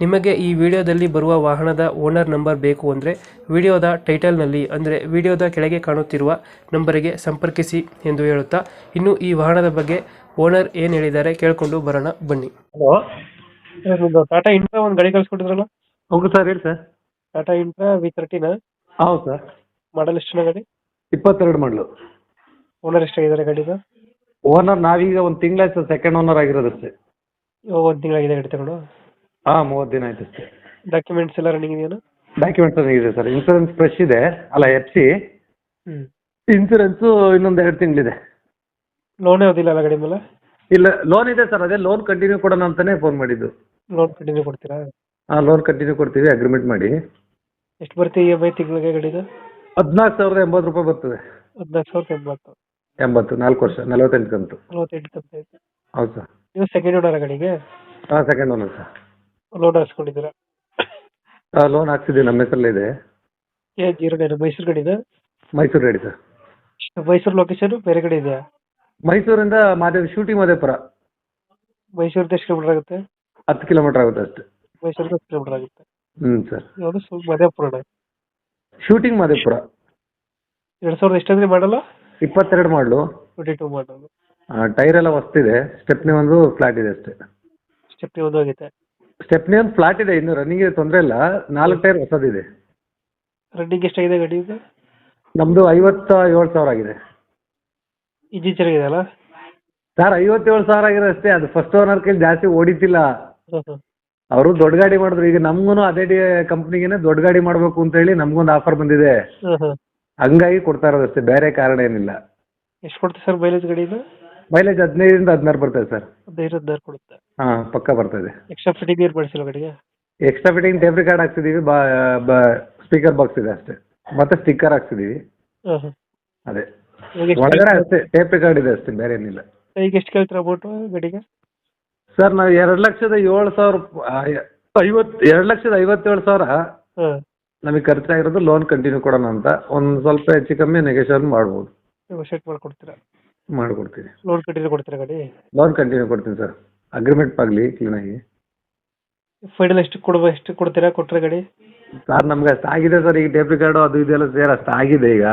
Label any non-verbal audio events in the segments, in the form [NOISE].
ನಿಮಗೆ ಈ ವಿಡಿಯೋದಲ್ಲಿ ಬರುವ ವಾಹನದ ಓನರ್ ನಂಬರ್ ಬೇಕು ಅಂದರೆ ವಿಡಿಯೋದ ಟೈಟಲ್ನಲ್ಲಿ ಅಂದರೆ ವಿಡಿಯೋದ ಕೆಳಗೆ ಕಾಣುತ್ತಿರುವ ನಂಬರಿಗೆ ಸಂಪರ್ಕಿಸಿ ಎಂದು ಹೇಳುತ್ತಾ ಇನ್ನು ಈ ವಾಹನದ ಬಗ್ಗೆ ಓನರ್ ಏನು ಹೇಳಿದ್ದಾರೆ ಕೇಳಿಕೊಂಡು ಬರೋಣ ಬನ್ನಿ. ಹಲೋ. ಒಂದು ಟಾಟಾ ಇಂಟ್ರಾ ಒಂದು ಗಾಡಿ ಕಳಿಸ್ಕೊಟ್ಟಿದ್ರಲ್ಲ? ಹೌದು ಸರ್ ಹೇಳಿ ಸರ್. ಟಾಟಾ ಇಂಟ್ರಾ ವಿ ತರ್ಟಿನ ಹೌದು ಸರ್. ಮಾಡಲ್ ಎಷ್ಟು ಗಾಡಿ? ಇಪ್ಪತ್ತೆರಡು ಮಾಡಲು. ಓನರ್ ಎಷ್ಟಾಗಿದ್ದಾರೆ ಗಾಡಿದು? ಓನರ್ ನಾವೀಗ ಒಂದು ತಿಂಗಳಾಯ್ತು ಸೆಕೆಂಡ್ ಓನರ್ ಆಗಿರೋದಷ್ಟೇ. ಇವಾಗ ಒಂದು ತಿಂಗಳಾಗಿದೆ ಗಾಡಿ ತಗೊಂಡು? ಹಾಂ ಮೂವತ್ತು ದಿನ ಆಯ್ತು ಸರ್ ಡಾಕ್ಯುಮೆಂಟ್ಸ್ ಎಲ್ಲ ರನ್ನಿಂಗ್ ಇದೆಯಾ ಡಾಕ್ಯುಮೆಂಟ್ಸ್ ಇದೆ ಸರ್. ಇನ್ಸೂರೆನ್ಸ್ ಫ್ರೆಶ್ ಇದೆ. ಅಲ್ಲ ಎಫ್ ಸಿ ಹ್ಞೂ ಇನ್ಸೂರೆನ್ಸು ಇನ್ನೊಂದು ಎರಡು ತಿಂಗಳಿದೆ. ಲೋನ್ ಯಾವುದಿಲ್ಲ ಅಲ್ಲ ಗಾಡಿ ಮೇಲೆ? ಇಲ್ಲ ಲೋನ್ ಇದೆ ಸರ್. ಅದೇ ಲೋನ್ ಕಂಟಿನ್ಯೂ ಕೊಡೋಣ ಅಂತಾನೆ ಫೋನ್ ಮಾಡಿದ್ದು. ಲೋನ್ ಕಂಟಿನ್ಯೂ ಕೊಡ್ತೀರಾ? ಹಾಂ ಲೋನ್ ಕಂಟಿನ್ಯೂ ಕೊಡ್ತೀವಿ ಅಗ್ರಿಮೆಂಟ್ ಮಾಡಿ. ಎಷ್ಟು ಬರುತ್ತೆ ಇ ಎಂ ಐ ತಿಂಗಳಿಗೆ ಗಾಡಿದು? ಹದಿನಾಲ್ಕು ಸಾವಿರದ ಎಂಬತ್ತು ರೂಪಾಯಿ ಬರ್ತದೆ. ಹದಿನಾಲ್ಕು ಸಾವಿರದ ಎಂಬತ್ತು. ಎಂಬತ್ತು ನಾಲ್ಕು ವರ್ಷ ನಲವತ್ತೆಂಟು ಕಂತು. ನಲವತ್ತೆಂಟು ಕಂತು ಹೌದು ಸರ್. ನೀವು ಸೆಕೆಂಡ್ ಓನರ್ ಗಾಡಿಗೆ? ಹಾಂ ಸೆಕೆಂಡ್ ಓನರ್ ಸರ್. ಲೋನ್ ಹಾಕ್ಸ್ಕೊಂಡಿದ್ದೀರಾ? ಲೋನ್ ಹಾಕ್ಸಿದ್ದೀವಿ ನಮ್ಮ ಹೆಸರಲ್ಲೇ ಇದೆ. ಏ ಜೀರೋ ಡೈರಿ ಮೈಸೂರು ಇದೆ? Mysuru ready sir. Mysuru location ಬೇರೆ ಕಡೆ ಇದೆ ಮೈಸೂರಿಂದ ಮಾದೇವ್ ಶೂಟಿಂಗ್ ಮಾದೇಪುರ ಮೈಸೂರಿಂದ ಎಷ್ಟು ಕಿಲೋಮೀಟರ್ ಆಗುತ್ತೆ? ಹತ್ತು ಕಿಲೋಮೀಟರ್ ಆಗುತ್ತೆ ಅಷ್ಟೇ. ಮೈಸೂರಿಂದ ಹತ್ತು ಕಿಲೋಮೀಟರ್ ಆಗುತ್ತೆ. ಹ್ಞೂ ಸರ್. ಯಾವುದು? ಸ್ವಲ್ಪ ಶೂಟಿಂಗ್ ಮಾದೇಪುರ ಎರಡು ಸಾವಿರದ ಎಷ್ಟಂದ್ರೆ ಮಾಡಲ್ಲ? ಇಪ್ಪತ್ತೆರಡು ಮಾಡಲು. ಟ್ವೆಂಟಿ ಟೂ ಮಾಡಲು ಟೈರ್ ಎಲ್ಲ ಹೊಸ್ತಿದೆ. ಸ್ಟೆಪ್ನಿ ಒಂದು ಫ್ಲಾಟ್ ಇದೆ ಅಷ್ಟೇ. ಸ್ಟೆಪ್ನಿ ಒಂದು ಹೋಗಿದೆ ಸ್ಟೆಪ್ನಿ ಒಂದು ಫ್ಲಾಟ್ ಇದೆ ಇನ್ನು ರನ್ನಿಂಗ್ ತೊಂದರೆ ಇಲ್ಲ. ನಾಲ್ಕು ಟೈರ್ ಹೊಸದಿದೆ. ರನ್ನಿಂಗ್ ಎಷ್ಟಾಗಿದೆ ಗಾಡಿ ಇದು? ನಮ್ಮದು ಐವತ್ತ ಏಳು ಸಾವಿರ ಆಗಿದೆ. ಇಂಜಿನ್ ಚೆನ್ನಾಗಿದೆ ಅಲ್ಲ? ಸರ್ ಐವತ್ತೇಳು ಸಾವಿರ ಆಗಿದೆ ಅಷ್ಟೇ ಅದು ಫಸ್ಟ್ ಓನರ್ ಕೈಲಿ ಜಾಸ್ತಿ ಓಡಿತಿಲ್ಲ. ಹಾಂ ಹಾಂ ಅವರು ದೊಡ್ಡ ಗಾಡಿ ಮಾಡಿದ್ರು ಈಗ ನಮಗೂ ಅದೇ ಡಿ ಕಂಪ್ನಿಗೇನೆ ದೊಡ್ಡ ಗಾಡಿ ಮಾಡಬೇಕು ಅಂತ ಹೇಳಿ ನಮಗೊಂದು ಆಫರ್ ಬಂದಿದೆ. ಹಾಂ ಹಾಂ ಹಂಗಾಗಿ ಕೊಡ್ತಾ ಇರೋದು ಅಷ್ಟೇ ಬೇರೆ ಕಾರಣ ಏನಿಲ್ಲ. ಎಷ್ಟು ಕೊಡ್ತೀವಿ ಸರ್ ಮೈಲೇಜ್ ಗಾಡಿದು ಮೈಲೇಜ್ ಹದಿನೈದರಿಂದ ಹದಿನಾರು ಬರ್ತದೆ ಸರ್. ಹದಿನಾರು ಕೊಡುತ್ತೆ. ಹಾಂ ಪಕ್ಕ ಬರ್ತದೆ. ಎಕ್ಸ್ಟ್ರಾ ಫಿಟಿಂಗ್ ಏನು ಮಾಡಿಸಿಲ್ಲ ಗಾಡಿಗೆ? ಎಕ್ಸ್ಟ್ರಾ ಫಿಟಿಂಗ್ ಟೇಪ್ ರಿಕಾರ್ಡ್ ಹಾಕ್ಸಿದೀವಿ ಬಾ ಸ್ಪೀಕರ್ ಬಾಕ್ಸ್ ಇದೆ ಅಷ್ಟೇ. ಮತ್ತೆ ಸ್ಟಿಕ್ಕರ್ ಹಾಕ್ಸಿದೀವಿ. ಹಾಂ ಹಾಂ. ಅದೇ. ಇವಾಗ ಎಷ್ಟು ಒಳಗಡೆ ಅಷ್ಟೇ ಟೇಪ್ ರಿಕಾರ್ಡ್ ಇದೆ ಅಷ್ಟೇ ಬೇರೆ ಏನಿಲ್ಲ. ಈಗ ಎಷ್ಟು ಕೇಳ್ತೀರ ಅಮೌಂಟು ಗಾಡಿಗೆ? ಸರ್ ನಾವು ಎರಡು ಲಕ್ಷದ ಏಳು ಸಾವಿರ ಐವತ್ತು ಎರಡು ಲಕ್ಷದ ಐವತ್ತೇಳು ಸಾವಿರ ಹಾಂ. ನಮಗೆ ಖರ್ಚಾಗಿರೋದು ಲೋನ್ ಕಂಟಿನ್ಯೂ ಕೊಡೋಣ ಅಂತ. ಒಂದು ಸ್ವಲ್ಪ ಹೆಚ್ಚು ಕಮ್ಮಿ ನೆಗೋಷಿಯೇಷನ್ ಮಾಡ್ಬೋದು. ಸೆಟ್ ಮಾಡಿಕೊಡ್ತೀರಾ? ಮಾಡಿಕೊಡ್ತೀನಿ. ಲೋನ್ ಕಂಟಿನ್ಯೂ ಕೊಡ್ತೀರಾ ಗಾಡಿ? ಲೋನ್ ಕಂಟಿನ್ಯೂ ಕೊಡ್ತೀನಿ ಸರ್ ಅಗ್ರಿಮೆಂಟ್ ಆಗಲಿ ಕ್ಲೀನಾಗಿ ಫೈನಲ್ ಎಷ್ಟು ಕೊಡುವ ಎಷ್ಟು ಕೊಡ್ತೀರಾ ಕೊಟ್ಟರೆ ಗಾಡಿ? ಸರ್ ನಮ್ಗೆ ಅಷ್ಟು ಆಗಿದೆ ಸರ್ ಈಗ ಟೇಪ್ ರಿಕಾರ್ಡು ಅದು ಇದೆಲ್ಲ ಸೇರ್ ಅಷ್ಟು ಆಗಿದೆ ಈಗ.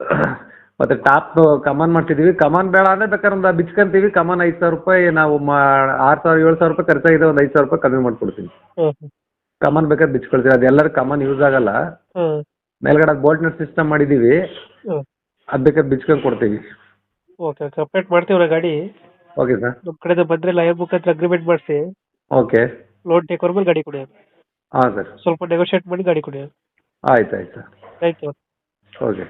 [COUGHS] ಮತ್ತೆ ಟಾಪ್ ಕಮಾನ್ ಮಾಡ್ತಿದೀವಿ. ಕಮಾನ್ ಬೇಡ ಅಂದ್ರೆ ಬೇಕಾದ್ರೆ ಒಂದು ಬಿಚ್ಕೊಂತೀವಿ. ಕಮಾನ್ ಐದು ಸಾವಿರ ರೂಪಾಯಿ ನಾವು ಮಾ ಆರು ಸಾವಿರ ಏಳು ಸಾವಿರ ರೂಪಾಯಿ ಖರ್ಚಾಗಿದೆ ಒಂದು ಐದು ಸಾವಿರ ರೂಪಾಯಿ ಕಮ್ಮಿ ಮಾಡ್ಕೊಡ್ತೀನಿ. ಹಾಂ ಕಮಾನ್ ಬೇಕಾದ್ರೆ ಬಿಚ್ಕೊಳ್ತೀವಿ. ಅದೆಲ್ಲರೂ ಕಮಾನ್ ಯೂಸ್ ಆಗಲ್ಲ. ಮೇಲ್ಗಡೆ ಬೋಲ್ಟ್ನ ಸಿಸ್ಟಮ್ ಮಾಡಿದೀವಿ. ಅದು ಬೇಕಾದ್ರೆ ಬಿಚ್ಕೊಂಡು ಕೊಡ್ತೀವಿ. ಓಕೆ ಓಕೆ ಅಪ್ಡೇಟ್ ಮಾಡ್ತೀವ್ರ ಗಾಡಿ? ಓಕೆ ಸರ್ ನಮ್ಮ ಕಡೆಯಿಂದ ಬಂದರೆ ಲಾಯರ್ ಮುಖಾಂತರ ಅಗ್ರಿಮೆಂಟ್ ಮಾಡಿಸಿ. ಓಕೆ ಲೋನ್ ಟೇಕ್ ಮೇಲೆ ಗಾಡಿ ಕೊಡಿ ಹಾಂ ಸರ್ ಸ್ವಲ್ಪ ನೆಗೋಷಿಯೇಟ್ ಮಾಡಿ ಗಾಡಿ ಕೊಡಿ ಆಯ್ತು ಆಯ್ತು ಸರ್ ಥ್ಯಾಂಕ್ ಯು ಓಕೆ